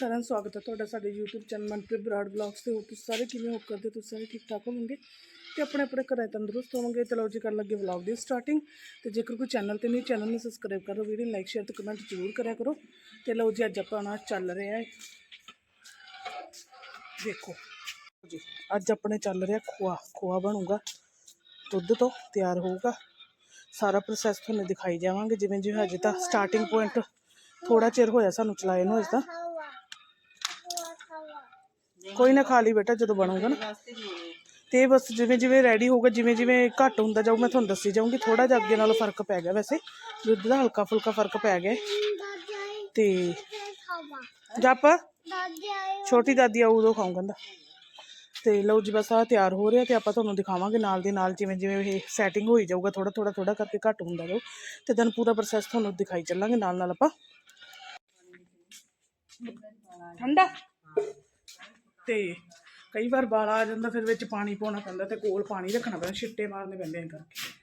ਸਾਰਿਆਂ ਦਾ ਸਵਾਗਤ ਹੈ ਤੁਹਾਡਾ ਸਾਡੇ YouTube channel Manpreet Brar blogs ਤੇ ਹੋ ਤੁਸੀਂ ਸਾਰੇ ਕਿਵੇਂ ਹੋ, ਕਰਦੇ ਤੁਸੀਂ ਸਾਰੇ ਠੀਕ ਠਾਕ ਹੋਵੋਗੇ? ਤੇ ਆਪਣੇ ਆਪਣੇ ਘਰਾਂ ਤੰਦਰੁਸਤ ਹੋਵੋਗੇ ਚਲੋ ਜੀ ਕਰਨ ਲੱਗੇ ਵਲੌਗ ਦੀ ਸਟਾਰਟਿੰਗ ਤੇ ਜੇਕਰ ਕੋਈ ਚੈਨਲ ਤੇ ਨਹੀਂ ਚੈਨਲ ਨੂੰ ਸਬਸਕ੍ਰਾਈਬ ਕਰੋ ਵੀਡੀਓ ਲਾਈਕ ਸ਼ੇਅਰ ਤੇ ਕਮੈਂਟ ਜ਼ਰੂਰ ਕਰਿਆ ਕਰੋ। ਤੇ ਲਓ ਜੀ ਅੱਜ ਆਪਾਂ ਆਪਣਾ ਚੱਲ ਰਿਹਾ ਹੈ। ਦੇਖੋ। ਜੀ, ਅੱਜ ਆਪਣੇ ਚੱਲ ਰਿਹਾ ਖੋਆ ਖੋਆ ਬਣੂਗਾ। ਦੁੱਧ ਤੋਂ ਤਿਆਰ ਹੋਊਗਾ। ਸਾਰਾ ਪ੍ਰੋਸੈਸ ਤੁਹਾਨੂੰ ਦਿਖਾਈ ਜਾਵਾਂਗੇ ਜਿਵੇਂ ਜਿਵੇਂ ਅਜੇ ਤਾਂ ਸਟਾਰਟਿੰਗ ਪੁਆਇੰਟ ਥੋੜਾ ਚਿਰ ਹੋਇਆ ਸਾਨੂੰ ਚਲਾਏ ਨੂੰ ਅਜੇ ਤਾਂ। ਕੋਈ ਨਾ ਖਾ ਲਈ ਬੇਟਾ, ਜਦੋਂ ਬਣੂਗਾ ਨਾ। ਤੇ ਬਸ ਜਿਵੇਂ ਜਿਵੇਂ ਰੈਡੀ ਹੋਊਗਾ, ਜਿਵੇਂ ਜਿਵੇਂ ਘੱਟ ਹੁੰਦਾ ਜਾਊ, ਮੈਂ ਤੁਹਾਨੂੰ ਦੱਸੀ ਜਾਊਂਗੀ ਥੋੜਾ ਜਿਹਾ ਅੱਗੇ ਨਾਲੋਂ ਫ਼ਰਕ ਪੈ ਗਿਆ ਵੈਸੇ। ਦੁੱਧ ਦਾ ਹਲਕਾ ਫੁਲਕਾ ਫ਼ਰਕ ਪੈ ਗਿਆ। ਤੇ ਜੱਪ, ਛੋਟੀ ਦਾਦੀ ਆਊ, ਉਦੋਂ ਖਾਊਂ ਕਹਿੰਦਾ। ਤੇ ਲਓ ਜੀ, ਬਸ ਆ ਤਿਆਰ ਹੋ ਰਿਹਾ ਤੇ ਆਪਾਂ ਤੁਹਾਨੂੰ ਦਿਖਾਵਾਂਗੇ ਨਾਲ ਦੀ ਨਾਲ ਜਿਵੇਂ ਜਿਵੇਂ ਇਹ ਸੈਟਿੰਗ ਹੋਈ ਜਾਊਗਾ ਥੋੜਾ ਥੋੜਾ ਥੋੜਾ ਕਰਕੇ ਘੱਟ ਹੁੰਦਾ ਜਾਊ। ਤੇ ਤੁਹਾਨੂੰ ਪੂਰਾ ਪ੍ਰੋਸੈਸ ਤੁਹਾਨੂੰ ਦਿਖਾਈ ਚੱਲਾਂਗੇ ਨਾਲ ਨਾਲ ਆਪਾਂ। ਠੰਡਾ? ਤੇ ਕਈ ਵਾਰ ਬਾਲਾ ਆ ਜਾਂਦਾ, ਫਿਰ ਵਿੱਚ ਪਾਣੀ ਪਾਉਣਾ ਪੈਂਦਾ ਤੇ ਕੋਲ ਪਾਣੀ ਰੱਖਣਾ ਪੈਂਦਾ, ਛਿੱਟੇ ਮਾਰਨੇ ਪੈਂਦੇ ਐਂ ਕਰਕੇ।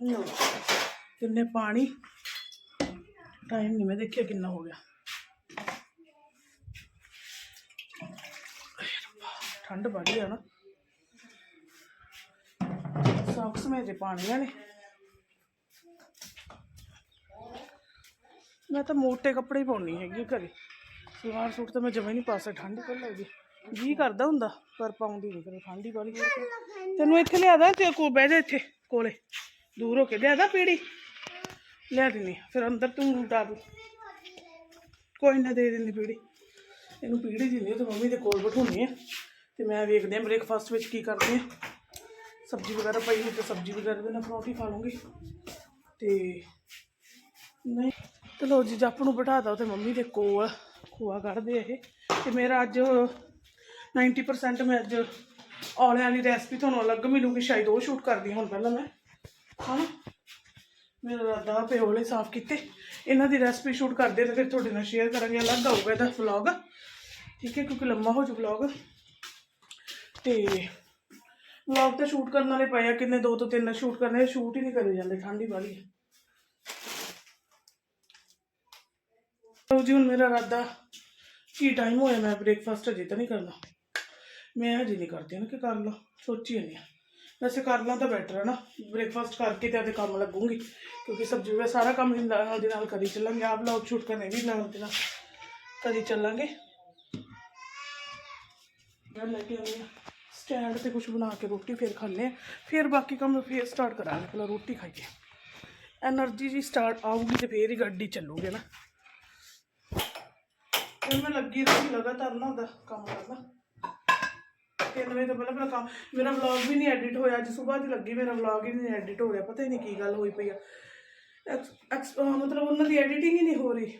ਲਓ ਕਿੰਨੇ ਪਾਣੀ ਟਾਈਮ ਨਹੀਂ ਮੈਂ ਦੇਖਿਆ ਕਿੰਨਾ ਹੋ ਗਿਆ। ਠੰਡ ਬੜੀ ਆ ਨਾ। ਸੌਕਸ ਮੇਰੇ ਪਾਣੀਆਂ ਨੇ। ਮੈਂ ਤਾਂ ਮੋਟੇ ਕੱਪੜੇ ਹੀ ਪਾਉਣੀ ਹੈਗੀ ਘਰੇ। ਸਲਵਾਰ ਸੂਟ ਤਾਂ ਮੈਂ ਜਮੇ ਨਹੀਂ ਪਾ ਸਕਦੀ, ਠੰਡ ਤਾਂ ਲੱਗਦੀ। ਜੀ ਕਰਦਾ ਹੁੰਦਾ, ਪਰ ਪਾਉਂਦੀ ਨਹੀਂ ਫਿਰ ਠੰਡੀ ਵਾਲੀ ਹੋਰ ਤੈਨੂੰ ਇੱਥੇ ਲਿਆਦਾ ਤੇ ਕੋ ਬਹਿ ਜਾ ਇੱਥੇ, ਕੋਲੇ। ਦੂਰ ਹੋ ਕੇ ਲਿਆਦਾ ਪੀੜੀ। ਲਿਆ ਦਿੰਨੀ ਆ। ਫਿਰ ਅੰਦਰ ਤੂੰ ਡਾਬ ਕੋਈ ਨਾ ਦੇ ਦਿੰਦੀ ਪੀੜੀ। ਇਹਨੂੰ ਪੀੜੀ ਦਿੰਦੀ ਤੇ ਮੰਮੀ ਦੇ ਕੋਲ ਬਿਠਾਉਣੀ ਆ ਤੇ ਮੈਂ ਵੇਖਦੇ ਆ ਬ੍ਰੇਕਫਾਸਟ ਵਿੱਚ ਕੀ ਕਰਦੇ ਆ ਸਬਜ਼ੀ ਵਗੈਰਾ ਪਈ ਹੋਈ ਤੇ ਸਬਜ਼ੀ ਵਗੈਰਾ ਦੇ ਨਾਲ ਪਰੌਂਠੀ ਖਾ ਲੂੰਗੀ। ਤੇ ਨਹੀਂ। ਤੇ ਲੋ ਜੀ, ਜੱਪ ਨੂੰ ਬਿਠਾ ਦੋ ਤੇ ਮੰਮੀ ਦੇ ਕੋਲ, ਖੋਆ ਕੱਢਦੇ ਇਹ। ਤੇ ਮੇਰਾ ਅੱਜ 90% ਮੈਂ ਅੱਜ ਔਲਿਆਂ ਵਾਲੀ ਰੈਸਪੀ ਤੁਹਾਨੂੰ ਅਲੱਗ ਮਿਲੂਗੀ, ਸ਼ਾਇਦ ਉਹ ਸ਼ੂਟ ਕਰਦੀ ਹੁਣ ਪਹਿਲਾਂ ਮੈਂ। ਹਾਂ ਮੇਰਾ ਰਾਦਾ ਪਿਓਲੇ ਸਾਫ਼ ਕੀਤੇ। ਇਹਨਾਂ ਦੀ ਰੈਸਪੀ ਸ਼ੂਟ ਕਰਦੇ ਤੇ ਫਿਰ ਤੁਹਾਡੇ ਨਾਲ ਸ਼ੇਅਰ ਕਰਾਂਗੇ, ਅਲੱਗ ਆਊਗਾ ਇਹਦਾ ਵਲੌਗ ਠੀਕ ਹੈ, ਕਿਉਂਕਿ ਲੰਮਾ ਹੋ ਜੂ ਵਲੌਗ ਤੇ ਵਲੌਗ ਤਾਂ ਸ਼ੂਟ ਕਰਨ ਵਾਲੇ ਪਏ ਆ, ਕਿੰਨੇ ਦੋ ਤੋਂ ਤਿੰਨ ਸ਼ੂਟ ਕਰਨੇ ਸ਼ੂਟ ਹੀ ਨਹੀਂ ਕਰੇ ਜਾਂਦੇ, ਠੰਡੀ ਵਾਲੀ तो जी हूँ मेरा इरादा की टाइम हो मैं ब्रेकफास्ट अजे तो नहीं करना। मैं अजे नहीं करती ना कि कर लो, सोची नहीं वैसे कर ला तो बैटर है ना ब्रेकफास्ट करके तो कम लगूँगी, क्योंकि सब्ज़ी वगैरह सारा काम करी चलेंगे, आप लाउट छूट करने भी ना, करी चलेंगे। मैं लेके स्टैंड से कुछ बना के रोटी फिर खाने फिर बाकी कम फिर स्टार्ट करा पहले रोटी खाइए एनर्जी जी स्टार्ट आऊगी तो फिर ही गड्डी चलूँगे ना। ਫਿਰ ਮੈਂ ਲੱਗੀ ਰਹੀ ਲਗਾਤਾਰ ਨਾ ਉਹਦਾ ਕੰਮ ਕਰਨਾ। ਤਿੰਨ ਵਜੇ ਤੋਂ ਪਹਿਲਾਂ ਪਹਿਲਾਂ ਕੰਮ ਮੇਰਾ ਵਲੌਗ ਵੀ ਨਹੀਂ ਐਡਿਟ ਹੋਇਆ ਅੱਜ ਸਵੇਰ ਦੀ ਲੱਗੀ ਮੇਰਾ ਵਲੌਗ ਹੀ ਨਹੀਂ ਐਡਿਟ ਹੋ ਰਿਹਾ ਪਤਾ ਹੀ ਨਹੀਂ ਕੀ ਗੱਲ ਹੋਈ ਪਈ ਆ। ਮਤਲਬ ਉਹਨਾਂ ਦੀ ਐਡੀਟਿੰਗ ਹੀ ਨਹੀਂ ਹੋ ਰਹੀ।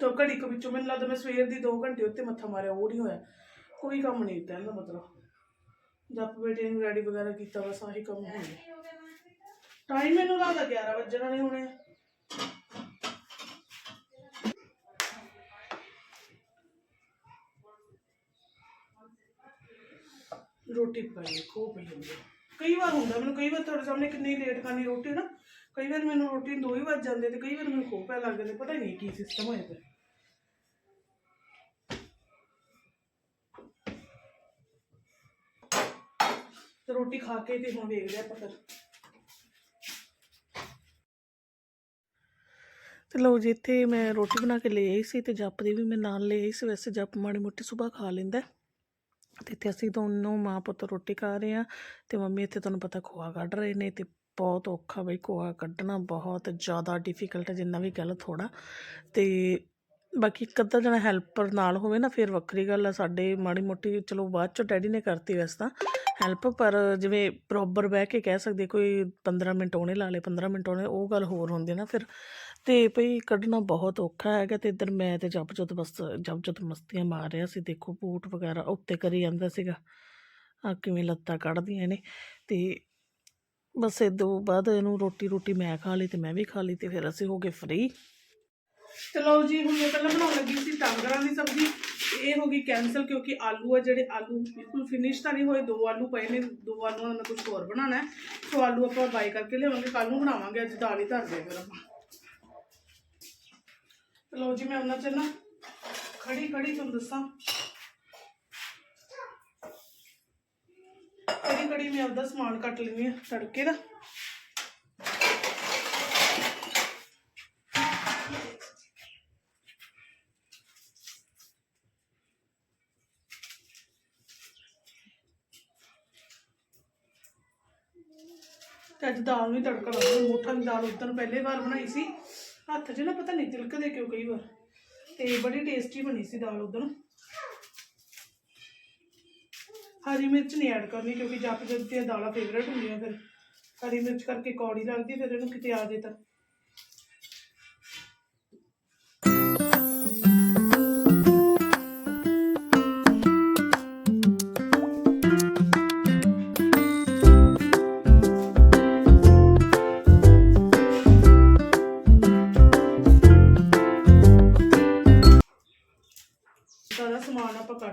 ਤਾਂ ਘੜੀ ਕੁ ਵਿੱਚੋਂ ਮੈਨੂੰ ਲੱਗਦਾ ਮੈਂ ਸਵੇਰ ਦੀ 2 ਘੰਟੇ ਉੱਤੇ ਮੱਥਾ ਮਾਰਿਆ ਉਹ ਨਹੀਂ ਹੋਇਆ। ਕੋਈ ਕੰਮ ਨਹੀਂ ਕੀਤਾ ਇਹਦਾ ਮਤਲਬ। ਜੱਪ ਬੇਟੇ ਨੂੰ ਰੈਡੀ ਵਗੈਰਾ ਕੀਤਾ ਬਸ ਆਹੀ ਕੰਮ ਹੋ ਗਿਆ ਟਾਈਮ ਮੈਨੂੰ ਲੱਗਦਾ 11 ਵਜੇ ਨੇ ਹੋਣੇ ਰੋਟੀ ਪਾਈ ਖੋ ਪਈ ਹੁੰਦੀ ਆ। ਕਈ ਵਾਰ ਹੁੰਦਾ, ਮੈਨੂੰ ਕਈ ਵਾਰ ਤੁਹਾਡੇ ਸਾਹਮਣੇ ਕਿੰਨੀ ਲੇਟ ਖਾਣੀ ਰੋਟੀ ਨਾ, ਕਈ ਵਾਰ ਮੈਨੂੰ ਰੋਟੀ ਨੂੰ ਦੋ ਹੀ ਵੱਜ ਜਾਂਦੇ ਤੇ ਕਈ ਵਾਰ ਮੈਨੂੰ ਖੋ ਪੈ ਲੱਗ ਜਾਂਦੇ, ਪਤਾ ਹੀ ਨਹੀਂ ਕੀ ਸਿਸਟਮ ਹੋਇਆ ਪਿਆ। ਤੇ ਰੋਟੀ ਖਾ ਕੇ ਤੇ ਹੁਣ ਵੇਖਦੇ ਆਪਾਂ ਫਿਰ। ਤੇ ਲਓ ਜੀ, ਇੱਥੇ ਮੈਂ ਰੋਟੀ ਬਣਾ ਕੇ ਲੈ ਆਈ ਸੀ ਤੇ ਜੱਪ ਦੀ ਵੀ ਮੈਂ ਨਾਲ ਲੈ ਆਈ ਸੀ, ਵੈਸੇ ਜੱਪ ਮਾੜੀ ਮੋਟੀ ਸੁਬਾਹ ਖਾ ਲੈਂਦਾ। ਤੇ ਇੱਥੇ ਅਸੀਂ ਦੋਨੋਂ ਮਾਂ ਪੁੱਤ ਰੋਟੀ ਖਾ ਰਹੇ ਆ ਤੇ ਮੰਮੀ ਇੱਥੇ ਤੁਹਾਨੂੰ ਪਤਾ ਖੋਆ ਕੱਢ ਰਹੇ ਨੇ ਤੇ ਬਹੁਤ ਔਖਾ ਬਈ ਖੋਆ ਕੱਢਣਾ ਬਹੁਤ ਜ਼ਿਆਦਾ ਡਿਫਿਕਲਟ ਹੈ, ਜਿੰਨਾ ਵੀ ਗੱਲ ਥੋੜਾ ਤੇ ਬਾਕੀ ਇੱਕ ਅੱਧਾ ਜਣਾ ਹੈਲਪਰ ਨਾਲ ਹੋਵੇ ਨਾ, ਫਿਰ ਵੱਖਰੀ ਗੱਲ ਆ, ਸਾਡੇ ਮਾੜੀ ਮੋਟੀ ਚਲੋ ਬਾਅਦ ਚੋਂ ਡੈਡੀ ਨੇ ਕਰਤੀ ਵੈਸੇ ਤਾਂ ਹੈਲਪ ਪਰ ਜਿਵੇਂ ਪ੍ਰੋਪਰ ਬਹਿ ਕੇ ਕਹਿ ਸਕਦੇ, ਕੋਈ 15 ਮਿੰਟ ਉਹਨੇ ਲਾ ਲਏ 15 ਮਿੰਟ ਉਹਨੇ ਉਹ ਗੱਲ ਹੋਰ ਹੁੰਦੀ ਨਾ, ਫਿਰ ਤੇ ਭਈ ਕੱਢਣਾ ਬਹੁਤ ਔਖਾ ਹੈਗਾ ਤੇ ਇੱਧਰ ਮੈਂ ਤੇ ਜਪਜੋਤ ਬਸ, ਜਪਜੋਤ ਮਸਤੀਆਂ ਮਾਰ ਰਿਹਾ ਸੀ, ਦੇਖੋ ਬੂਟ ਵਗੈਰਾ ਉੱਤੇ ਕਰੀ ਜਾਂਦਾ ਸੀਗਾ। ਆ ਕਿਵੇਂ ਲੱਤਾਂ ਕੱਢਦੀਆਂ ਨੇ ਤੇ ਬਸ ਇਹ ਤੋਂ ਬਾਅਦ ਇਹਨੂੰ ਰੋਟੀ ਰੋਟੀ ਮੈਂ ਖਾ ਲਈ ਤੇ ਮੈਂ ਵੀ ਖਾ ਲਈ ਤੇ ਫਿਰ ਅਸੀਂ ਹੋ ਗਏ ਫ੍ਰੀ ਚਲੋ ਜੀ, ਹੁਣ ਮੈਂ ਪਹਿਲਾਂ ਬਣਾਉਣ ਲੱਗੀ ਸੀ ਟਾਂਗਰਾਂ ਦੀ ਸਬਜ਼ੀ। ਇਹ ਹੋ ਗਈ ਕੈਂਸਲ ਕਿਉਂਕਿ ਆਲੂ ਆ ਜਿਹੜੇ ਆਲੂ ਬਿਲਕੁਲ ਫਿਨਿਸ਼ ਤਾਂ ਨਹੀਂ ਹੋਏ, ਦੋ ਆਲੂ ਪਏ ਨੇ, ਦੋ ਆਲੂਆਂ ਦਾ ਮੈਂ ਕੁਝ ਹੋਰ ਬਣਾਉਣਾ ਹੈ। ਸੋ ਆਲੂ ਆਪਾਂ ਬਾਈ ਕਰਕੇ ਲਿਆਵਾਂਗੇ ਕੱਲ ਨੂੰ ਬਣਾਵਾਂਗੇ, ਅੱਜ ਦਾਲ ਹੀ ਧਰਦੇ ਫਿਰ ਆਪਾਂ। ਤੇ ਲਓ ਜੀ, ਮੈਂ ਉਹਨਾਂ ਚ ਨਾ ਖੜੀ ਖੜੀ ਤੁਹਾਨੂੰ ਦੱਸਾਂ। ਖੜੀ ਖੜੀ ਮੈਂ ਆਪਦਾ ਸਮਾਨ ਕੱਟ ਲੈਂਦੀ ਆ ਤੜਕੇ ਦਾ। ਤੇ ਅੱਜ ਦਾਲ ਨੂੰ ਤੜਕਾ ਲਾਉਂਦਾ ਮੋਠਾ ਦੀ ਦਾਲ ਉਦੋਂ ਪਹਿਲੇ ਵਾਰ ਬਣਾਈ ਸੀ। ਹੱਥ 'ਚ ਨਾ ਪਤਾ ਨਹੀਂ ਤਿਲਕਦੇ ਕਿਉਂ ਕਈ ਵਾਰ। ਤੇ ਬੜੀ ਟੇਸਟੀ ਬਣੀ ਸੀ ਦਾਲ ਉਦੋਂ ਹਰੀ ਮਿਰਚ ਨਹੀਂ ਐਡ ਕਰਨੀ ਕਿਉਂਕਿ ਜੱਪ ਜੱਪ ਦੀਆਂ ਦਾਲਾਂ ਫੇਵਰੇਟ ਹੁੰਦੀਆਂ ਫਿਰ। ਹਰੀ ਮਿਰਚ ਕਰਕੇ ਕੌੜੀ ਲੱਗਦੀ ਫਿਰ ਇਹਨੂੰ ਕਿਤੇ ਆ ਜੇ ਤਾਂ।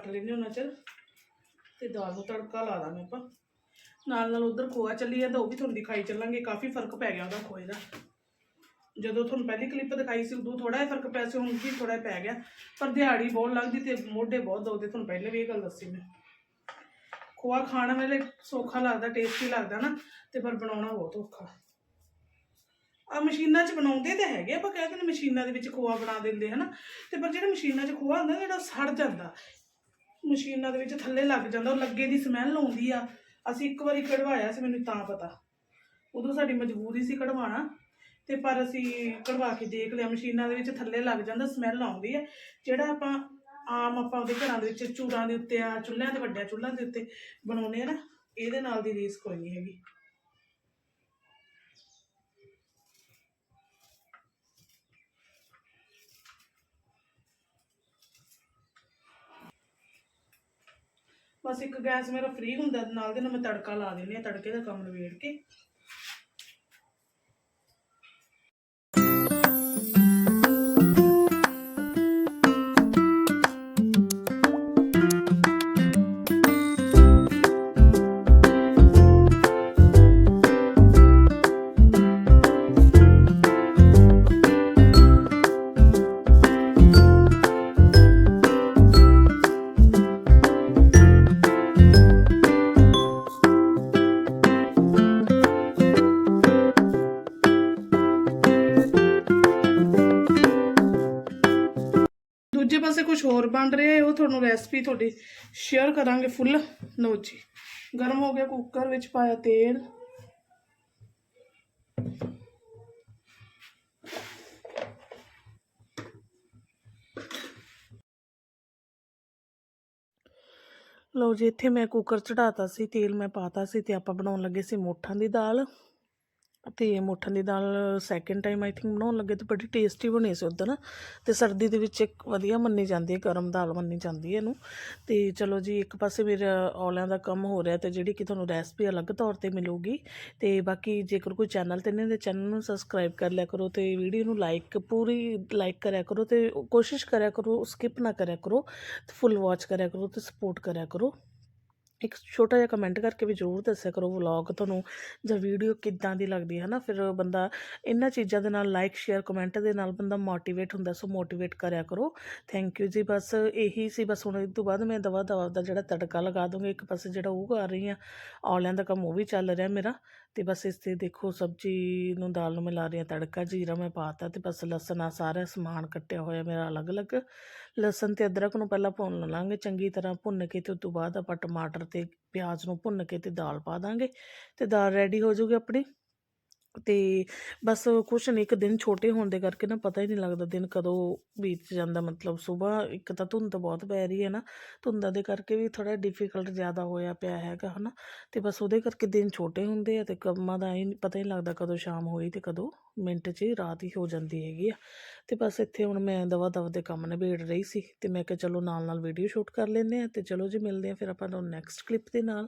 ਸਮਾਨ ਲੈਨੇ ਉਹਨਾਂ ਚਿਰ ਤੇ ਦਾਲ ਨੂੰ ਤੜਕਾ ਲਾ ਦਾਂਗੇ ਆਪਾਂ। ਨਾਲ ਨਾਲ ਉਧਰ ਖੋਆ ਚੱਲੀ ਜਾਂਦਾ, ਉਹ ਵੀ ਤੁਹਾਨੂੰ ਦਿਖਾਈ ਚੱਲਾਂਗੇ, ਕਾਫੀ ਫ਼ਰਕ ਪੈ ਗਿਆ ਉਹਦਾ ਖੋਏ ਦਾ। ਜਦੋਂ ਤੁਹਾਨੂੰ ਪਹਿਲੀ ਕਲਿੱਪ ਦਿਖਾਈ ਸੀ, ਉਦੋਂ ਥੋੜਾ ਜਿਹਾ ਫ਼ਰਕ ਪਿਆ ਸੀ, ਹੁਣ ਵੀ ਥੋੜਾ ਪੈ ਗਿਆ। ਪਰ ਦਿਹਾੜੀ ਬਹੁਤ ਲੱਗਦੀ ਤੇ ਮੋਢੇ ਬਹੁਤ ਦੁਖਦੇ, ਤੁਹਾਨੂੰ ਪਹਿਲੇ ਵੀ ਇਹ ਗੱਲ ਦੱਸੀ ਮੈਂ। ਖੋਆ ਖਾਣ ਵੇਲੇ ਸੌਖਾ ਲੱਗਦਾ ਟੇਸਟੀ ਲੱਗਦਾ ਨਾ, ਤੇ ਪਰ ਬਣਾਉਣਾ ਬਹੁਤ ਔਖਾ। ਆ ਮਸ਼ੀਨਾਂ 'ਚ ਬਣਾਉਂਦੇ ਤਾਂ ਹੈਗੇ, ਆਪਾਂ ਕਹਿੰਦੇ ਨੇ ਮਸ਼ੀਨਾਂ ਦੇ ਵਿੱਚ ਖੋਆ ਬਣਾ ਦਿੰਦੇ, ਹਨਾ? ਤੇ ਪਰ ਜਿਹੜਾ ਮਸ਼ੀਨਾਂ 'ਚ ਖੋਆ ਹੁੰਦਾ, ਜਿਹੜਾ ਸੜ ਜਾਂਦਾ ਮਸ਼ੀਨਾਂ ਦੇ ਵਿੱਚ ਥੱਲੇ ਲੱਗ ਜਾਂਦਾ, ਉਹ ਲੱਗੇ ਦੀ ਸਮੈਲ ਆਉਂਦੀ ਆ। ਅਸੀਂ ਇੱਕ ਵਾਰੀ ਕਢਵਾਇਆ ਸੀ, ਮੈਨੂੰ ਤਾਂ ਪਤਾ। ਉਦੋਂ ਸਾਡੀ ਮਜਬੂਰੀ ਸੀ ਕਢਵਾਉਣਾ, ਤੇ ਪਰ ਅਸੀਂ ਕਢਵਾ ਕੇ ਦੇਖ ਲਿਆ, ਮਸ਼ੀਨਾਂ ਦੇ ਵਿੱਚ ਥੱਲੇ ਲੱਗ ਜਾਂਦਾ ਸਮੈਲ ਆਉਂਦੀ ਆ। ਜਿਹੜਾ ਆਪਾਂ ਆਮ ਆਪਾਂ ਉਹਦੇ ਘਰਾਂ ਦੇ ਵਿੱਚ ਚੂੜਾਂ ਦੇ ਉੱਤੇ ਆ, ਚੁੱਲ੍ਹਿਆਂ ਦੇ ਵੱਡਿਆਂ ਚੁੱਲ੍ਹਿਆਂ ਦੇ ਉੱਤੇ ਬਣਾਉਂਦੇ ਆ ਨਾ, ਇਹਦੇ ਨਾਲ ਦੀ ਰੀਸ ਕੋਈ ਨਹੀਂ ਹੈਗੀ। ਬਸ ਇੱਕ ਗੈਸ ਮੇਰਾ ਫ੍ਰੀ ਹੁੰਦਾ, ਨਾਲ ਦੇ ਨਾਲ ਮੈਂ ਤੜਕਾ ਲਾ ਦਿੰਦੀ ਹਾਂ, ਤੜਕੇ ਦਾ ਕੰਮ ਨਿਬੇੜ ਕੇ। ਤੁਹਾਨੂੰ ਰੈਸਪੀ ਤੁਹਾਡੀ ਸ਼ੇਅਰ ਕਰਾਂਗੇ ਫੁੱਲ ਲਓ ਜੀ, ਗਰਮ ਹੋ ਗਿਆ ਕੁੱਕਰ ਵਿੱਚ ਪਾਇਆ ਤੇਲ। ਲਓ ਜੀ, ਇੱਥੇ ਮੈਂ ਕੁੱਕਰ ਚੜਾਤਾ ਸੀ, ਤੇਲ ਮੈਂ ਪਾਤਾ ਸੀ ਤੇ ਆਪਾਂ ਬਣਾਉਣ ਲੱਗੇ ਸੀ ਮੋਠਾਂ ਦੀ ਦਾਲ। ਤੇ ਮੋਠਾਂ ਦੀ ਦਾਲ ਸੈਕਿੰਡ ਟਾਈਮ ਆਈ ਥਿੰਕ ਬਣਾਉਣ ਲੱਗੇ ਤੇ ਬੜੀ ਟੇਸਟੀ ਬਣੀ ਸੀ ਉਦੋਂ ਨਾ ਤੇ ਸਰਦੀ ਦੇ ਵਿੱਚ ਇੱਕ ਵਧੀਆ ਮੰਨੀ ਜਾਂਦੀ ਹੈ, ਗਰਮ ਦਾਲ ਮੰਨੀ ਜਾਂਦੀ ਹੈ ਇਹਨੂੰ। ਤੇ ਚਲੋ ਜੀ, ਇੱਕ ਪਾਸੇ ਮੇਰਾ ਔਲਿਆਂ ਦਾ ਕੰਮ ਹੋ ਰਿਹਾ ਤੇ ਜਿਹੜੀ ਕਿ ਤੁਹਾਨੂੰ ਰੈਸਪੀ ਅਲੱਗ ਤੌਰ ਤੇ ਮਿਲੂਗੀ। ਤੇ ਬਾਕੀ ਜੇਕਰ ਕੋਈ ਚੈਨਲ ਤੇ ਨੇ ਤੇ ਚੈਨਲ ਨੂੰ ਸਬਸਕ੍ਰਾਈਬ ਕਰ ਲਿਆ ਕਰੋ ਤੇ ਵੀਡੀਓ ਨੂੰ ਲਾਈਕ ਪੂਰੀ ਲਾਈਕ ਕਰਿਆ ਕਰੋ ਤੇ ਕੋਸ਼ਿਸ਼ ਕਰਿਆ ਕਰੋ ਸਕਿਪ ਨਾ ਕਰਿਆ ਕਰੋ। ਤੇ ਫੁੱਲ ਵਾਚ ਕਰਿਆ ਕਰੋ ਤੇ ਸਪੋਰਟ ਕਰਿਆ ਕਰੋ। ਇੱਕ ਛੋਟਾ ਜਿਹਾ ਕਮੈਂਟ ਕਰਕੇ ਵੀ ਜ਼ਰੂਰ ਦੱਸਿਆ ਕਰੋ ਵਲੌਗ ਤੁਹਾਨੂੰ, ਜਾਂ ਵੀਡੀਓ ਕਿੱਦਾਂ ਦੀ ਲੱਗਦੀ ਹੈ ਨਾ ਫਿਰ ਬੰਦਾ ਇਹਨਾਂ ਚੀਜ਼ਾਂ ਦੇ ਨਾਲ ਲਾਈਕ ਸ਼ੇਅਰ ਕਮੈਂਟ ਦੇ ਨਾਲ ਬੰਦਾ ਮੋਟੀਵੇਟ ਹੁੰਦਾ, ਸੋ ਮੋਟੀਵੇਟ ਕਰਿਆ ਕਰੋ। ਥੈਂਕ ਯੂ ਜੀ, ਬਸ ਇਹੀ ਸੀ, ਬਸ ਹੁਣ ਇਸ ਤੋਂ ਬਾਅਦ ਮੈਂ ਦਵਾ ਦਵਾ ਦਾ ਜਿਹੜਾ ਤੜਕਾ ਲਗਾ ਦੂੰਗੀ ਇੱਕ ਪਾਸੇ ਜਿਹੜਾ ਉਹ ਕਰ ਰਹੀ ਆ ਔਲਿਆਂ ਦਾ ਕੰਮ ਉਹ ਵੀ ਚੱਲ ਰਿਹਾ ਮੇਰਾ। ਅਤੇ ਬਸ ਇਸ ਤੇ ਦੇਖੋ ਸਬਜ਼ੀ ਨੂੰ ਦਾਲ ਨੂੰ ਮਿਲਾ ਰਹੀ ਹਾਂ, ਤੜਕਾ, ਜੀਰਾ ਮੈਂ ਪਾਤਾ ਅਤੇ ਬਸ ਲਸਣ ਆ ਸਾਰਾ ਸਮਾਨ ਕੱਟਿਆ ਹੋਇਆ ਮੇਰਾ ਅਲੱਗ-ਅਲੱਗ। ਲਸਣ ਅਤੇ ਅਦਰਕ ਨੂੰ ਪਹਿਲਾਂ ਭੁੰਨ ਲਾਂਗੇ, ਚੰਗੀ ਤਰ੍ਹਾਂ ਭੁੰਨ ਕੇ ਅਤੇ ਉਸ ਤੋਂ ਬਾਅਦ ਆਪਾਂ ਟਮਾਟਰ ਅਤੇ ਪਿਆਜ਼ ਨੂੰ ਭੁੰਨ ਕੇ ਅਤੇ ਦਾਲ ਪਾ ਦਾਂਗੇ ਅਤੇ ਦਾਲ ਰੈਡੀ ਹੋ ਜਾਊਗੀ ਆਪਣੀ। ਤੇ ਬਸ ਕੁਛ ਨਹੀਂ ਇੱਕ ਦਿਨ ਛੋਟੇ ਹੋਣ ਦੇ ਕਰਕੇ ਨਾ ਪਤਾ ਹੀ ਨਹੀਂ ਲੱਗਦਾ ਦਿਨ ਕਦੋਂ ਬੀਤ ਜਾਂਦਾ। ਮਤਲਬ ਸਵੇਰ ਇੱਕ ਤਾਂ ਧੁੰਦ ਬਹੁਤ ਪੈ ਰਹੀ ਹੈ ਨਾ, ਧੁੰਦਾਂ ਦੇ ਕਰਕੇ ਵੀ ਥੋੜਾ ਡਿਫਿਕਲਟ ਜ਼ਿਆਦਾ ਹੋਇਆ ਪਿਆ ਹੈਗਾ, ਹਨਾ। ਤੇ ਬਸ ਉਹਦੇ ਕਰਕੇ ਦਿਨ ਛੋਟੇ ਹੁੰਦੇ ਆ ਤੇ ਕੰਮਾਂ ਦਾ ਇਹ ਪਤਾ ਹੀ ਨਹੀਂ ਲੱਗਦਾ ਕਦੋਂ ਸ਼ਾਮ ਹੋਈ ਤੇ ਕਦੋਂ ਮਿੰਟ 'ਚ ਹੀ ਰਾਤ ਹੀ ਹੋ ਜਾਂਦੀ ਹੈਗੀ ਆ। ਤੇ ਬਸ ਇੱਥੇ ਹੁਣ ਮੈਂ ਦਵਾ ਦਵਾ ਦੇ ਕੰਮ ਨਿਬੇੜ ਰਹੀ ਸੀ ਤੇ ਮੈਂ ਕਿਹਾ ਚਲੋ ਨਾਲ ਨਾਲ ਵੀਡੀਓ ਸ਼ੂਟ ਕਰ ਲੈਂਦੇ ਆ ਤੇ ਚਲੋ ਜੀ ਮਿਲਦੇ ਆ ਫਿਰ ਆਪਾਂ ਨੂੰ ਨੈਕਸਟ ਕਲਿੱਪ ਦੇ ਨਾਲ।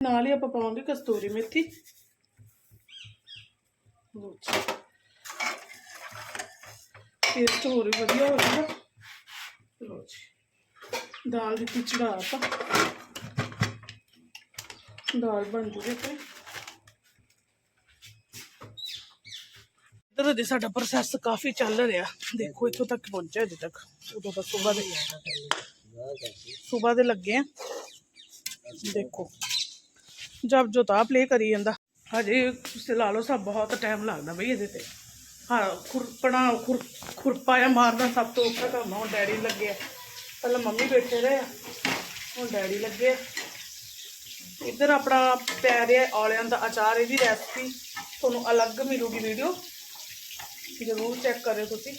ਨਾਲ ਹੀ ਆਪਾਂ ਪਾਵਾਂਗੇ ਕਸਤੂਰੀ ਮੇਥੀ ਲਓ ਜੀ ਟੇਸਟ ਹੋਰ ਵੀ ਵਧੀਆ ਹੋ ਜਾਊਗਾ ਲਓ ਜੀ ਦਾਲ ਦੀ ਚੜਾ ਆਪਾਂ ਦਾਲ ਬਣ ਜੂਗੀ ਤੇ ਇਧਰ ਦੇ ਸਾਡਾ ਪ੍ਰੋਸੈਸ ਕਾਫੀ ਚੱਲ ਰਿਹਾ ਦੇਖੋ ਇੱਥੋਂ ਤੱਕ ਪਹੁੰਚਿਆ ਅਜੇ ਤੱਕ ਉਦੋਂ ਤੱਕ ਸਵੇਰ ਦੇ ਸਵੇਰ ਦੇ ਲੱਗੇ ਆ ਦੇਖੋ ਜਬ ਜੋ ਤਾਂ ਪਲੇ ਕਰੀ ਜਾਂਦਾ। ਹਜੇ ਤੁਸੀਂ ਲਾ ਲਓ ਸਭ ਬਹੁਤ ਟਾਈਮ ਲੱਗਦਾ ਬਈ ਇਹਦੇ ਤੇ। ਹਾਂ, ਖੁਰਪਣਾ, ਖੁਰ, ਖੁਰਪਾ ਜਾਂ ਮਾਰਨਾ ਸਭ ਤੋਂ ਔਖਾ ਕੰਮ ਹੁਣ ਡੈਡੀ ਲੱਗੇ ਆ। ਪਹਿਲਾਂ ਮੰਮੀ ਬੈਠੇ ਰਹੇ ਆ। ਹੁਣ ਡੈਡੀ ਲੱਗੇ ਆ। ਇੱਧਰ ਆਪਣਾ ਪੈ ਰਿਹਾ ਔਲਿਆਂ ਦਾ ਅਚਾਰ, ਇਹਦੀ ਰੈਸਪੀ ਤੁਹਾਨੂੰ ਅਲੱਗ ਮਿਲੂਗੀ ਵੀਡੀਓ ਜ਼ਰੂਰ ਚੈੱਕ ਕਰਿਓ ਤੁਸੀਂ।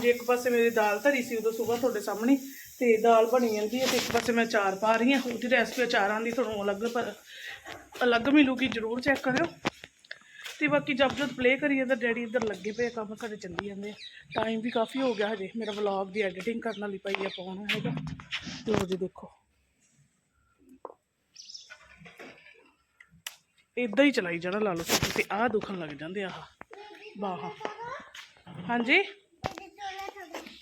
ਜੇ ਇੱਕ ਪਾਸੇ ਮੇਰੀ ਦਾਲ ਧਰੀ ਸੀ ਉਦੋਂ ਸਵੇਰ ਤੁਹਾਡੇ ਸਾਹਮਣੇ ਤੇ ਦਾਲ ਬਣੀ ਜਾਂਦੀ ਹੈ ਤੇ ਇੱਕ ਪਾਸੇ ਮੈਂ ਅਚਾਰ ਪਾ ਰਹੀ ਹਾਂ। ਉਹਦੀ ਰੈਸਪੀ ਅਚਾਰਾਂ ਦੀ ਤੁਹਾਨੂੰ ਅਲੱਗ ਪਰ ਅਲੱਗ ਮਿਲੂਗੀ ਜਰੂਰ ਚੈੱਕ ਕਰਿਓ। ਤੇ ਬਾਕੀ ਜਦ ਜਦ ਪਲੇ ਕਰੀਏ ਤਾਂ ਡੈਡੀ ਇੱਧਰ ਲੱਗੇ ਪਏ ਕੰਮ ਸਾਡੇ ਚੱਲੀ ਜਾਂਦੇ ਆ। ਟਾਈਮ ਵੀ ਕਾਫੀ ਹੋ ਗਿਆ ਹਜੇ। ਮੇਰਾ ਵਲੌਗ ਦੀ ਐਡੀਟਿੰਗ ਕਰਨ ਵਾਲੀ ਪਈ ਆ ਪਾਉਣਾ ਹੈਗਾ। ਲੋ ਜੀ ਦੇਖੋ। ਇਦਾਂ ਹੀ ਚਲਾਈ ਜਾਣਾ ਲਾ ਲਓ। ਤੇ ਆਹ ਦੁਖਣ ਲੱਗ ਜਾਂਦੇ ਆਹ। ਬਾਹਾਂ ਹਾਂਜੀ?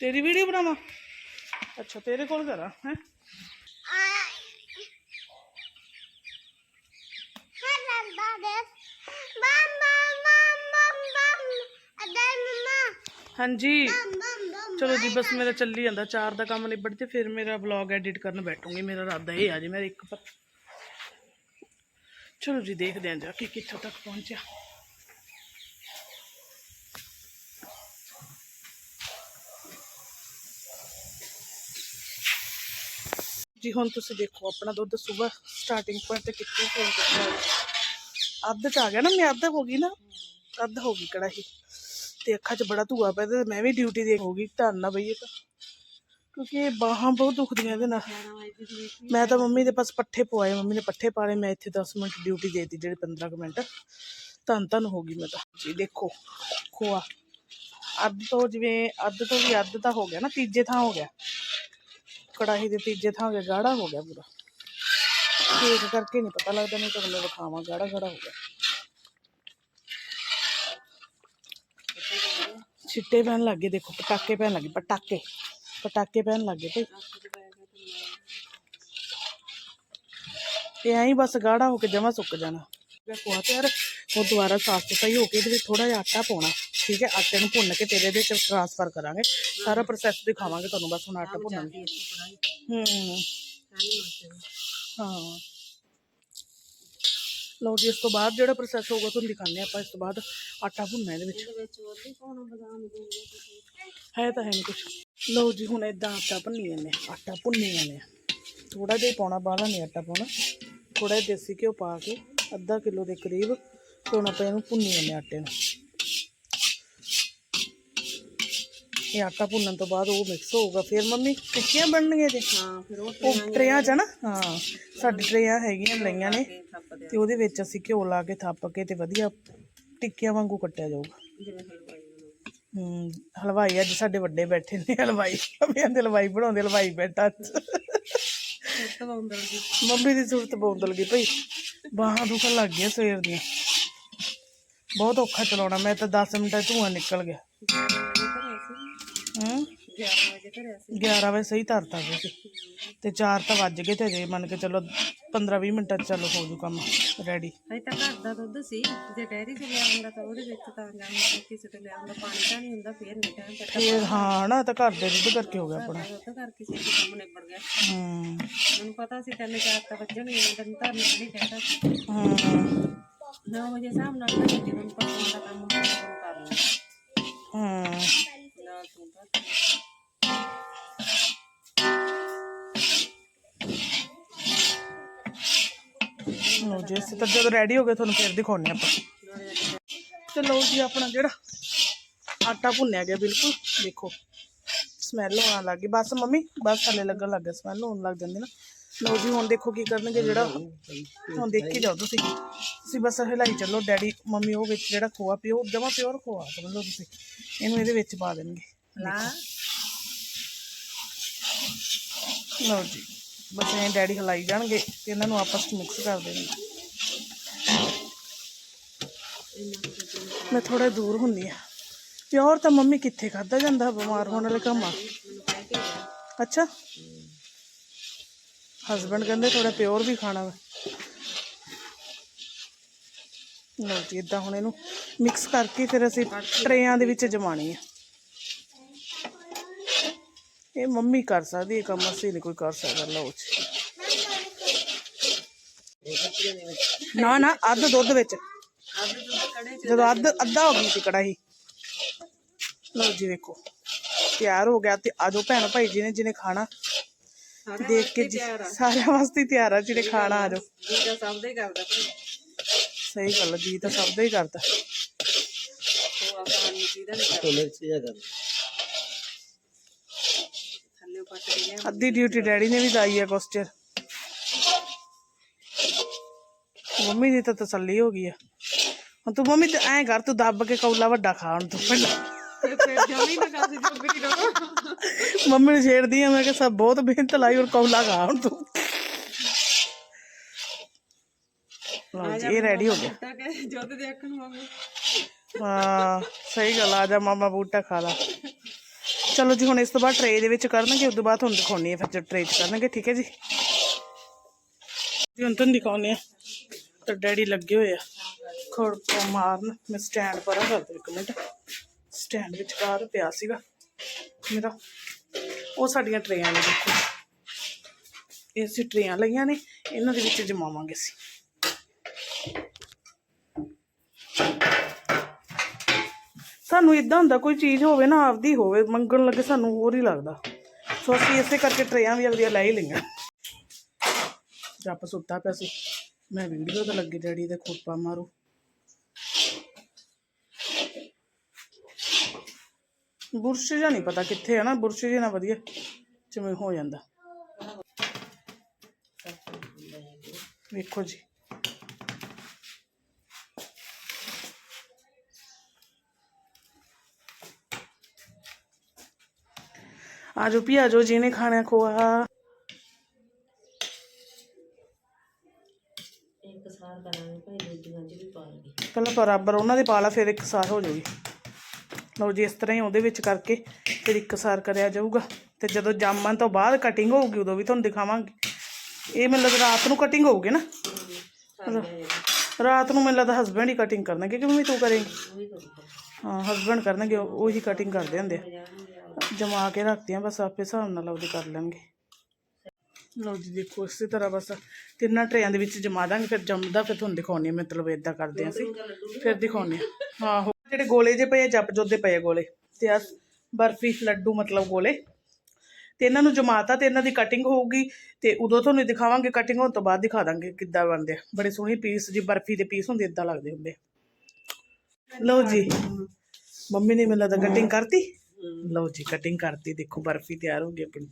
ਤੇਰੀ ਵੀਡੀਓ ਬਣਾਵਾਂ ਅੱਛਾ ਤੇਰੇ ਕੋਲ ਕਰਾਂ ਹੈ ਹਾਂਜੀ ਚਲੋ ਜੀ ਬਸ ਮੇਰਾ ਚੱਲੀ ਜਾਂਦਾ ਚਾਰ ਦਾ ਕੰਮ ਨਿਬੜ ਤੇ ਫਿਰ ਮੇਰਾ ਵਲੌਗ ਐਡਿਟ ਕਰਨ ਬੈਠੂੰਗੀ ਮੇਰਾ ਇਰਾਦਾ ਇਹ ਆ ਜੀ ਮੈਂ ਇੱਕ ਪਰ ਚਲੋ ਜੀ ਦੇਖਦੇ ਆਂ ਜਾ ਕੇ ਕਿੱਥੋਂ ਤੱਕ ਜੀ ਹੁਣ ਤੁਸੀਂ ਦੇਖੋ ਆਪਣਾ ਦੁੱਧ ਸਵੇਰ ਸਟਾਰਟਿੰਗ ਪੁਆਇੰਟ ਤੇ ਕਿੱਥੇ ਫੋਨ ਕੀਤਾ ਅੱਧ ਚ ਆ ਗਿਆ ਨਾ ਮੈਂ ਅੱਧ ਹੋ ਗਈ ਨਾ ਅੱਧ ਹੋ ਗਈ ਕੜਾਹੀ। ਤੇ ਅੱਖਾਂ 'ਚ ਬੜਾ ਧੂਆ ਪਿਆ ਤੇ ਮੈਂ ਵੀ ਡਿਊਟੀ ਦੇ ਹੋ ਗਈ ਧੰਨ ਨਾ ਬਈ ਇਹ ਤਾਂ। ਕਿਉਂਕਿ ਬਾਹਾਂ ਬਹੁਤ ਦੁਖਦੀਆਂ ਇਹਦੇ ਨਾਲ। ਮੈਂ ਤਾਂ ਮੰਮੀ ਦੇ ਪਾਸ ਪੱਠੇ ਪਵਾਏ ਮੰਮੀ ਨੇ ਪੱਠੇ ਪਾਲੇ ਮੈਂ ਇੱਥੇ 10 ਮਿੰਟ ਡਿਊਟੀ ਦੇਤੀ ਜਿਹੜੇ 15 ਕੁ ਮਿੰਟ। ਧੰਨ ਧੰਨ ਹੋ ਗਈ ਮੈਂ ਤਾਂ। ਜੀ ਦੇਖੋ ਖੋਆ। ਅੱਧ ਤੋਂ ਜਿਵੇਂ ਅੱਧ ਤੋਂ ਵੀ ਅੱਧ ਤਾਂ ਹੋ ਗਿਆ ਨਾ ਤੀਜੇ ਥਾਂ ਹੋ ਗਿਆ। ਕੜਾਹੀ ਦੇ ਤੀਜੇ ਥਾਂ ਹੋ ਗਿਆ ਗਾੜਾ ਹੋ ਗਿਆ ਪੂਰਾ ਕੇਕ ਕਰਕੇ ਨਹੀਂ ਪਤਾ ਲੱਗਦਾ ਨਹੀਂ ਤਾਂ ਮੈਂ ਵਿਖਾਵਾਂ ਗਾੜਾ ਗਾੜਾ ਹੋ ਗਿਆ ਛਿੱਟੇ ਪੈਣ ਲੱਗੇ ਦੇਖੋ ਪਟਾਕੇ ਪੈਣ ਲੱਗੇ ਪਟਾਕੇ ਪਟਾਕੇ ਪੈਣ ਲੱਗੇ ਭਈ ਤੇ ਐਂ ਹੀ ਬਸ ਗਾੜਾ ਹੋ ਕੇ ਜਮਾ ਸੁੱਕ ਜਾਣਾ ਫਿਰ ਕੋਆ ਤਿਆਰ ਉਹ ਦੁਬਾਰਾ ਸਾਫ਼ ਸਫ਼ਾਈ ਹੋ ਕੇ ਇਹਦੇ ਵਿੱਚ ਥੋੜਾ ਜਿਹਾ ਆਟਾ ਪਾਉਣਾ ਠੀਕ ਹੈ, ਆਟੇ ਨੂੰ ਭੁੰਨ ਕੇ ਤੇਰੇ ਇਹਦੇ ਚ ਟ੍ਰਾਂਸਫਰ ਕਰਾਂਗੇ। ਸਾਰਾ ਪ੍ਰੋਸੈਸ ਦਿਖਾਵਾਂਗੇ ਤੁਹਾਨੂੰ, ਬਸ ਹੁਣ ਆਟਾ ਭੁੰਨਣ ਦੀ। ਹੂੰ, ਹਾਂ ਲਓ ਜੀ, ਇਸ ਤੋਂ ਬਾਅਦ ਜਿਹੜਾ ਪ੍ਰੋਸੈਸ ਹੋਊਗਾ, ਤੁਹਾਨੂੰ ਦਿਖਾਉਂਦੇ ਆਪਾਂ ਇਸ ਤੋਂ ਬਾਅਦ ਆਟਾ ਭੁੰਨਣਾ ਇਹਦੇ ਵਿੱਚ। ਹੈ ਤਾਂ ਹੈ ਨਹੀਂ ਕੁਛ। ਲਓ ਜੀ, ਹੁਣ ਇਦਾਂ ਆਟਾ ਭੁੰਨੀ ਜਾਂਦੇ ਆਟਾ ਭੁੰਨੀ ਜਾਂਦੇ ਥੋੜਾ ਜਿਹਾ ਪਾਉਣਾ, ਬਾਹਲਾ ਨਹੀਂ ਆਟਾ ਪਾਉਣਾ। ਥੋੜਾ ਜਿਹਾ ਦੇਸੀ ਘਿਓ ਪਾ ਕੇ ਅੱਧਾ ਕਿਲੋ ਦੇ ਕਰੀਬ, ਤੇ ਹੁਣ ਆਪਾਂ ਇਹਨੂੰ ਭੁੰਨੀ ਜਾਂਦੇ ਹਾਂ ਆਟੇ ਨੂੰ। ਇਹ ਆਟਾ ਭੁੰਨਣ ਤੋਂ ਬਾਅਦ ਉਹ ਮਿਕਸ ਹੋਊਗਾ ਫਿਰ ਮੰਮੀ ਟਿੱਕੀਆਂ ਬਣਨਗੀਆਂ ਜੇ ਹਾਂ ਫਿਰ ਉਹ ਟਰੇਆਂ ਚ ਨਾ? ਹਾਂ ਸਾਡੀ ਟਰੇਆਂ ਹੈਗੀਆਂ ਲਈਆਂ ਨੇ। ਤੇ ਉਹਦੇ ਵਿੱਚ ਅਸੀਂ ਘਿਓ ਲਾ ਕੇ ਥੱਪ ਕੇ ਤੇ ਵਧੀਆ ਟਿੱਕੀਆਂ ਵਾਂਗੂ ਕੱਟਿਆ ਜਾਊਗਾ। ਹਲਵਾਈ ਅੱਜ ਸਾਡੇ ਵੱਡੇ ਬੈਠੇ ਨੇ ਹਲਵਾਈ ਮੰਮੀ ਦੇ ਹਲਵਾਈ ਬਣਾਉਂਦੇ ਹਲਵਾਈ ਬੈਠਾ ਮੰਮੀ ਦੀ ਸੂਰਤ ਬੋਤਲ ਗਈ ਭਈ ਬਾਹਾਂ ਦੁਖਣ ਲੱਗ ਗਈਆਂ ਸਵੇਰ ਦੀਆਂ। ਬਹੁਤ ਔਖਾ ਚਲਾਉਣਾ ਮੈਂ ਤਾਂ 10 ਮਿੰਟਾਂ ਧੂੰਆਂ ਨਿਕਲ ਗਿਆ। 11 ਵਜੇ ਘਰੇ ਸੀ 11 ਵਜੇ ਸਹੀ ਧਰਤਾ ਸੀ ਤੇ 4 ਤਾਂ ਵੱਜ ਗਏ ਤੇ ਜੇ ਮੰਨ ਕੇ ਚੱਲੋ 15 20 ਮਿੰਟਾਂ 'ਚ ਚੱਲੋ ਹੋ ਜੂ ਕੰਮ ਰੈਡੀ ਹਜੇ ਤਾਂ ਘਰ ਦਾ ਦੁੱਧ ਸੀ ਜੇ ਡੈਰੀ ਚ ਲਿਆ ਹੁੰਦਾ ਤਾਂ ਉਹਦੇ ਵਿੱਚ ਤਾਂ ਜਾਂ ਕਿਸੇ ਤੋਂ ਲਿਆ ਹੁੰਦਾ ਪਾਣੀ ਤਾਂ ਨਹੀਂ ਹੁੰਦਾ ਫੇਰ ਨਹੀਂ ਟਾਈਮ ਫੇਰ ਹਾਂ ਨਾ ਇਹ ਤਾਂ ਘਰ ਦੇ ਦੁੱਧ ਕਰਕੇ ਹੋ ਗਿਆ ਆਪਣਾ। ਦੁੱਧ ਕਰਕੇ ਸੀ ਕੰਮ ਨਿਬੜ ਗਿਆ ਹੂੰ। ਮੈਨੂੰ ਪਤਾ ਸੀ ਤਿੰਨ ਚਾਰ ਤਾਂ ਵੱਜਣਗੇ ਤੈਨੂੰ ਧਰਨ ਨਹੀਂ ਕਹਿਤਾ ਹੂੰ। 9 ਵਜੇ ਹਿਸਾਬ ਨਾਲ ਤਾਂ ਜਦੋਂ ਪਰਸੋਂ ਦਾ ਕੰਮ ਕਰ ਲੈਣਾ ਹੂੰ। ਨਾ ਤੂੰ ਤਾਂ ਲਓ ਜੀ ਅਸੀਂ ਤਾਂ ਜਦੋਂ ਰੈਡੀ ਹੋ ਗਏ ਤੁਹਾਨੂੰ ਫੇਰ ਦਿਖਾਉਣੇ ਆਪਾਂ। ਤੇ ਲਓ ਜੀ ਆਪਣਾ ਜਿਹੜਾ ਆਟਾ ਭੁੰਨਿਆ ਗਿਆ ਬਿਲਕੁਲ। ਦੇਖੋ ਸਮੈਲ ਆਉਣ ਲੱਗ ਗਈ। ਬਸ ਮੰਮੀ ਬਸ ਥੱਲੇ ਲੱਗਣ ਲੱਗ ਗਿਆ। ਸਮੈਲ ਹੋਣ ਲੱਗ ਜਾਂਦੀ ਨਾ। ਲਓ ਜੀ ਹੁਣ ਦੇਖੋ ਕੀ ਕਰਨਗੇ ਜਿਹੜਾ ਹੁਣ ਦੇਖੀ ਜਾਓ ਤੁਸੀਂ। ਤੁਸੀਂ ਬਸ ਹਿਲਾਈ ਚੱਲੋ। ਡੈਡੀ ਮੰਮੀ ਉਹ ਵਿੱਚ ਜਿਹੜਾ ਖੋਆ ਪਿਓ ਜਮਾ ਪਿਓਰ ਖੋਆ ਸਮਝ ਲਓ ਤੁਸੀਂ। ਇਹਨੂੰ ਇਹਦੇ ਵਿੱਚ ਪਾ ਦੇਣਗੇ। ਲਾ ਲਓ ਜੀ। ਬਸ ਇਹ ਡੈਡੀ ਹਲਾਈ ਜਾਣਗੇ ਤੇ ਇਹਨਾਂ ਨੂੰ ਆਪਸ ਵਿੱਚ ਮਿਕਸ ਕਰ ਦੇਣਗੇ ਮੈਂ ਥੋੜਾ ਦੂਰ ਹੁੰਦੀ ਆ ਪਿਓਰ ਤਾਂ ਮੰਮੀ ਕਿੱਥੇ ਖਾਦਾ ਜਾਂਦਾ ਬਿਮਾਰ ਹੋਣ ਵਾਲੇ ਕੰਮ ਆ। ਅੱਛਾ। ਹਸਬੰਡ ਕਹਿੰਦੇ ਥੋੜਾ ਪਿਓਰ ਵੀ ਖਾਣਾ ਵਾ। ਲਓ ਜੀ ਇਦਾਂ ਹੁਣ ਇਹਨੂੰ ਮਿਕਸ ਕਰਕੇ ਫਿਰ ਅਸੀਂ ਟਰੇਆਂ ਦੇ ਵਿੱਚ ਜਮਾਣੀ ਆ। ਇਹ ਮੰਮੀ ਕਰ ਸਕਦੀ ਇਹ ਕੰਮ ਅਸੀਂ ਨਹੀਂ ਕੋਈ ਕਰ ਸਕਦਾ ਲਓ ਜੀ। ਨਾ ਨਾ ਅੱਧ ਦੁੱਧ ਵਿੱਚ। ਜਦੋਂ ਅੱਧ ਅੱਧਾ ਹੋ ਗਈ ਸੀ ਕੜਾਹੀ। ਲਓ ਜੀ ਵੇਖੋ ਤਿਆਰ ਹੋ ਗਿਆ ਤੇ ਆਜੋ ਭੈਣ ਭਾਈ ਜੀ ਨੇ ਜਿਹਨੇ ਖਾਣਾ। ਦੇਖ ਕੇ ਜੀ ਸਾਰਿਆਂ ਵਾਸਤੇ ਤਿਆਰ ਆ ਜਿਹਨੇ ਖਾਣਾ ਆਜੋ। ਜੀ ਦਾ ਸਭ ਦਾ ਹੀ ਕਰਦਾ ਭਾਈ ਸਹੀ ਗੱਲ ਆ, ਜੀ ਤਾਂ ਸਭ ਦਾ ਹੀ ਕਰਦਾ। ਉਹ ਨਹੀਂ ਸੀ ਦਾ ਨਹੀਂ ਕਰਦਾ ਮਿਰਚ ਜਿਹਾ ਕਰ ਥੱਲੇ ਪੱਟ ਕੇ ਲਿਆ ਅੱਧੀ ਡਿਊਟੀ ਡੈਡੀ ਨੇ ਵੀ ਲਾਈ ਹੈ ਕੁਛ ਚਿਰ ਮੰਮੀ ਦੀ ਤਾਂ ਤਸੱਲੀ ਹੋ ਗਈ ਆ। ਹੁਣ ਤੂੰ ਮੰਮੀ ਤੇ ਐਂ ਕਰ ਤੂੰ ਦੱਬ ਕੇ ਕੌਲਾ ਵੱਡਾ ਖਾ ਹੁਣ ਤੂੰ ਪਹਿਲਾਂ। ਮੰਮੀ ਨੂੰ ਛੇੜਦੀ ਆ ਮੈਂ ਕਿ ਸਭ ਬਹੁਤ ਮਿਹਨਤ ਲਾਈ ਔਰ ਕੌਲਾ ਖਾ ਹੁਣ ਤੂੰ। ਲਓ ਜੀ ਇਹ ਰੈਡੀ ਹੋ ਗਿਆ। ਜੋਤ ਦੇ ਅੱਖ ਨੂੰ ਆਵੇ ਹਾਂ ਸਹੀ ਗੱਲ ਆ ਜਾ ਮਾਮਾ ਬੂਟਾ ਖਾ ਲਾ। ਚਲੋ ਜੀ, ਹੁਣ ਇਸ ਤੋਂ ਬਾਅਦ ਟਰੇ ਦੇ ਵਿੱਚ ਕਰਨਗੇ, ਉਸ ਤੋਂ ਬਾਅਦ ਤੁਹਾਨੂੰ ਦਿਖਾਉਣੀ ਹੈ ਫਿਰ ਜਦ ਟਰੇ 'ਚ ਕਰਨਗੇ, ਠੀਕ ਹੈ ਜੀ? ਜੀ, ਹੁਣ ਤੁਹਾਨੂੰ ਦਿਖਾਉਣੇ ਆ। ਤਾਂ ਡੈਡੀ ਲੱਗੇ ਹੋਏ ਆ। ਖੜਕਾ ਮਾਰਨ, ਮੈਂ ਸਟੈਂਡ ਪਰਾਂ ਕਰ ਦੇ ਇੱਕ ਮਿੰਟ। ਸਟੈਂਡ ਵਿੱਚ ਬਾਹਰ ਪਿਆ ਸੀਗਾ। ਮੇਰਾ, ਉਹ ਸਾਡੀਆਂ ਟਰੇਆਂ ਨੇ ਦੇਖੋ। ਇਹ ਅਸੀਂ ਟਰੇਆਂ ਲਈਆਂ ਨੇ, ਇਹਨਾਂ ਦੇ ਵਿੱਚ ਜਮਾਵਾਂਗੇ ਅਸੀਂ। ਸਾਨੂੰ ਇਦਾਂ ਹੁੰਦਾ, ਕੋਈ ਚੀਜ਼ ਹੋਵੇ ਨਾ, ਆਪਦੀ ਹੋਵੇ, ਮੰਗਣ ਲੱਗੇ ਸਾਨੂੰ ਹੋਰ ਹੀ ਲੱਗਦਾ। ਸੋ ਅਸੀਂ ਇਸੇ ਕਰਕੇ ਟਰੇਆਂ ਵੀ ਆਪਦੀਆਂ ਲੈ ਹੀ ਲਈਆਂ। ਜੱਪ ਸੁੱਤਾ ਪਿਆ ਸੀ। ਮੈਂ ਵੀਡੀਓ ਤੇ ਲੱਗੀ ਡੈਡੀ ਦੇ ਖੋਪਾ ਮਾਰੂ। ਬੁਰਸ਼ ਜਾਂ ਨਹੀਂ ਪਤਾ ਕਿੱਥੇ ਹੈ ਨਾ, ਬੁਰਸ਼ ਜਿਹਾ ਨਾ ਵਧੀਆ, ਜਿਵੇਂ ਹੋ ਜਾਂਦਾ। ਵੇਖੋ ਜੀ। ਆਜੋ ਵੀ ਆਜੋ ਜਿਹਨੇ ਖਾਣਾ ਖੋਆ। ਇੱਕ ਸਾਰ ਕਰਾਂਗੇ ਭਾਈ ਦੂਜੀਆਂ ਚ ਵੀ ਪਾ ਲਈਏ। ਪਹਿਲਾਂ ਬਰਾਬਰ ਉਹਨਾਂ ਦੇ ਪਾ ਲਾ ਫਿਰ ਇੱਕ ਸਾਰ ਹੋ ਜਾਊਗੀ। ਲਓ ਜੀ ਇਸ ਤਰ੍ਹਾਂ ਹੀ ਉਹਦੇ ਵਿੱਚ ਕਰਕੇ ਫਿਰ ਇੱਕ ਸਾਰ ਕਰਿਆ ਜਾਊਗਾ। ਤੇ ਜਦੋਂ ਜਾਮਣ ਤੋਂ ਬਾਅਦ ਕਟਿੰਗ ਹੋਊਗੀ ਉਦੋਂ ਵੀ ਤੁਹਾਨੂੰ ਦਿਖਾਵਾਂਗੇ। ਇਹ ਮੈਨੂੰ ਲੱਗਦਾ ਰਾਤ ਨੂੰ ਕਟਿੰਗ ਹੋਊਗੀ ਨਾ? ਰਾਤ ਨੂੰ ਮੈਨੂੰ ਲੱਗਦਾ ਹਸਬੈਂਡ ਹੀ ਕਟਿੰਗ ਕਰਨਗੇ ਕਿ ਮੰਮੀ ਤੂੰ ਕਰੇਂਗੀ? ਹਾਂ ਹਸਬੈਂਡ ਕਰਨਗੇ ਉਹ- ਉਹੀ ਕਟਿੰਗ ਕਰਦੇ ਹੁੰਦੇ ਆ। ਜਮਾ ਕੇ ਰੱਖਦੀਆਂ ਬਸ ਆਪੇ ਹਿਸਾਬ ਨਾਲ ਉਹਦੇ ਕਰ ਲੈਣਗੇ। ਲਓ ਜੀ ਦੇਖੋ ਇਸੇ ਤਰ੍ਹਾਂ ਬਸ ਤਿੰਨਾਂ ਟਰੇਆਂ ਦੇ ਵਿੱਚ ਜਮਾ ਦਾਂਗੇ ਫਿਰ ਜੰਮਦਾ ਫਿਰ ਤੁਹਾਨੂੰ ਦਿਖਾਉਣੀ ਆ ਮਤਲਬ ਇਦਾਂ ਕਰਦੇ ਹਾਂ ਅਸੀਂ। ਫਿਰ ਦਿਖਾਉਣੇ ਆ। ਆਹੋ ਜਿਹੜੇ ਗੋਲੇ ਜੇ ਪਏ ਆ, ਜੱਪ ਜੋਦੇ ਪਏ ਗੋਲੇ ਤੇ ਆ ਬਰਫੀ ਲੱਡੂ ਮਤਲਬ ਗੋਲੇ। ਤੇ ਇਹਨਾਂ ਨੂੰ ਜਮਾਤਾ ਤੇ ਇਹਨਾਂ ਦੀ ਕਟਿੰਗ ਹੋਊਗੀ ਤੇ ਉਦੋਂ ਤੁਹਾਨੂੰ ਦਿਖਾਵਾਂਗੇ ਕਟਿੰਗ ਹੋਣ ਤੋਂ ਬਾਅਦ ਦਿਖਾ ਦਾਂਗੇ ਕਿੱਦਾਂ ਬਣਦੇ ਆ। ਬੜੇ ਸੋਹਣੇ ਪੀਸ ਜੀ ਬਰਫੀ ਦੇ ਪੀਸ ਹੁੰਦੇ ਇਦਾਂ ਲੱਗਦੇ ਹੁੰਦੇ ਆ। ਲਓ ਜੀ ਮੰਮੀ ਨੇ ਮੈਨੂੰ ਲੱਗਦਾ ਕਟਿੰਗ ਕਰਤੀ। ਲਓ ਜੀ ਕਟਿੰਗ ਕਰਤੀ, ਦੇਖੋ ਬਰਫੀ ਤਿਆਰ ਹੋ ਗਈ ਆਪਣੀ।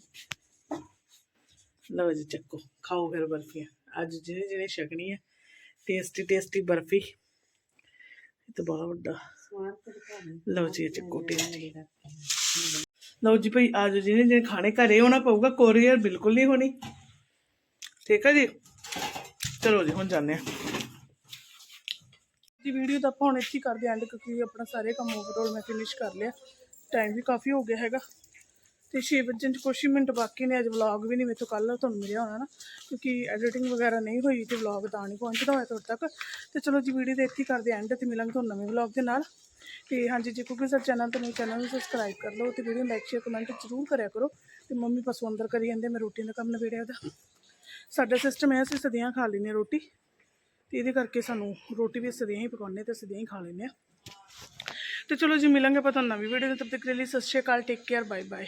ਲਓ ਜੀ, ਚੱਕੋ, ਖਾਓ ਫਿਰ ਬਰਫੀਆਂ। ਅੱਜ ਜਿਹੜੇ ਜਿਹੜੇ ਛਕਣੀ ਹੈ ਟੇਸਟੀ ਟੇਸਟੀ ਬਰਫੀ। ਇਹ ਤਾਂ ਬਹੁਤ ਵੱਡਾ। ਲਓ ਜੀ ਚੱਕੋ ਟੇਸਟੀ ਲਓ ਜੀ ਭਾਈ, ਅੱਜ ਜਿਹਨੇ ਜਿਹਨੇ ਖਾਣੇ ਘਰੇ ਹੋਣਾ ਪਊਗਾ ਕੋਰੀਅਰ ਬਿਲਕੁਲ ਨਹੀਂ ਹੋਣੀ। ਠੀਕ ਹੈ ਜੀ? ਚਲੋ ਜੀ, ਹੁਣ ਜਾਂਦੇ ਆ ਜੀ ਵੀਡੀਓ ਤਾਂ ਆਪਾਂ ਹੁਣ ਇੱਥੇ ਹੀ ਕਰਦੇ ਐਂਡ ਕਿਉਂਕਿ ਆਪਣਾ ਸਾਰੇ ਕੰਮ ਓਵਰਆਲ ਮੈਂ ਫਿਨਿਸ਼ ਕਰ ਲਿਆ। ਟਾਈਮ ਵੀ ਕਾਫੀ ਹੋ ਗਿਆ ਹੈਗਾ। ਤੇ 6 ਵਜੇ ਚ ਕੁਛ ਹੀ ਮਿੰਟ ਬਾਕੀ ਨੇ, ਅੱਜ ਵਲੌਗ ਵੀ ਨਹੀਂ ਮੇਰੇ ਤੋਂ ਕੱਲ ਤੁਹਾਨੂੰ ਮਿਲਿਆ ਹੋਣਾ ਨਾ, ਕਿਉਂਕਿ ਐਡੀਟਿੰਗ ਵਗੈਰਾ ਨਹੀਂ ਹੋਈ ਤੇ ਵਲੌਗ ਤਾਂ ਨਹੀਂ ਪਹੁੰਚਦਾ ਹੋਇਆ ਤੁਹਾਡੇ ਤੱਕ। ਤੇ ਚਲੋ ਜੀ ਵੀਡੀਓ ਦੇ ਇੱਥੇ ਕਰਦੇ ਐਂਡ ਤੇ ਮਿਲਾਂਗੇ ਤੁਹਾਨੂੰ ਨਵੇਂ ਵਲੌਗ ਦੇ ਨਾਲ। ਤੇ ਹਾਂਜੀ, ਜੇ ਕੋਈ ਸਾਡੇ ਚੈਨਲ ਤੇ ਨਹੀਂ ਚੈਨਲ ਨੂੰ ਸਬਸਕ੍ਰਾਈਬ ਕਰ ਲਓ ਤੇ ਵੀਡੀਓ ਲਾਈਕ ਸ਼ੇਅਰ ਕਮੈਂਟ ਜ਼ਰੂਰ ਕਰਿਆ ਕਰੋ। ਤੇ ਮੰਮੀ ਪਸੂ ਅੰਦਰ ਕਰੀ ਜਾਂਦੇ, ਮੈਂ ਰੋਟੀ ਦਾ ਕੰਮ ਨਵੇੜਿਆ ਦਾ ਸਾਡਾ ਸਿਸਟਮ ਹੈ ਅਸੀਂ ਸਦੀਆਂ ਖਾ ਲੈਂਦੇ ਹਾਂ ਰੋਟੀ। ਤੇ ਇਹਦੇ ਕਰਕੇ ਸਾਨੂੰ ਰੋਟੀ ਵੀ ਸਦੀਆਂ ਹੀ ਪਕਾਉਂਦੇ ਤੇ ਸਦੀਆਂ ਹੀ ਖਾ ਲੈਂਦੇ ਆ ਤੇ ਚਲੋ ਜੀ ਮਿਲਾਂਗੇ ਆਪਾਂ ਤੁਹਾਨੂੰ ਨਵੀਂ ਵੀਡੀਓ ਦੇ ਤੱਕ ਲਈ ਸਤਿ ਸ਼੍ਰੀ ਅਕਾਲ ਟੇਕ ਕੇਅਰ ਬਾਏ ਬਾਏ